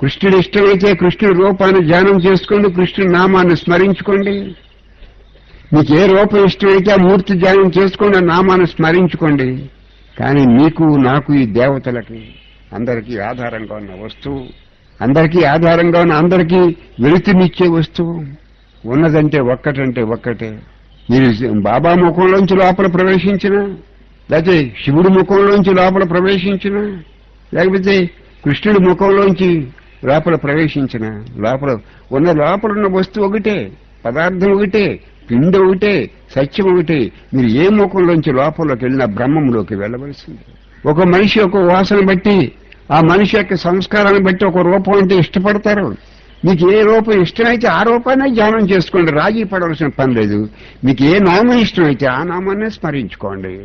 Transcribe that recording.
కృష్ణుడు ఇష్టమైతే కృష్ణుడి రూపాన్ని ధ్యానం చేసుకోండి కృష్ణుడి నామాన్ని స్మరించుకోండి. మీకు ఏ రూపం ఇష్టమైతే ఆ మూర్తి ధ్యానం చేసుకోండి ఆ నామాన్ని స్మరించుకోండి. కానీ మీకు నాకు ఈ దేవతలకి అందరికీ ఆధారంగా ఉన్న వస్తువు అందరికీ ఆధారంగా ఉన్న అందరికీ వెలుతునిచ్చే వస్తువు ఉన్నదంటే ఒక్కటంటే ఒక్కటే. మీరు బాబా ముఖంలోంచి లోపల ప్రవేశించిన లేకపోతే శివుడి ముఖంలోంచి లోపల ప్రవేశించిన లేకపోతే కృష్ణుడి ముఖంలోంచి లోపల ప్రవేశించిన లోపల ఉన్న లోపల ఉన్న వస్తువు ఒకటే పదార్థం ఒకటే పిండి ఒకటే సత్యం ఒకటే. మీరు ఏ ముఖంలోంచి లోపంలోకి వెళ్ళినా బ్రహ్మంలోకి వెళ్ళవలసింది. ఒక మనిషి ఒక వాసన బట్టి ఆ మనిషి యొక్క సంస్కారాన్ని బట్టి ఒక రూపం అంటే ఇష్టపడతారు. మీకు ఏ రూపం ఇష్టమైతే ఆ రూపాన్ని ధ్యానం చేసుకోండి. రాజీ పడవలసిన పని లేదు. మీకు ఏ నామం ఇష్టమైతే ఆ నామాన్నే స్మరించుకోండి.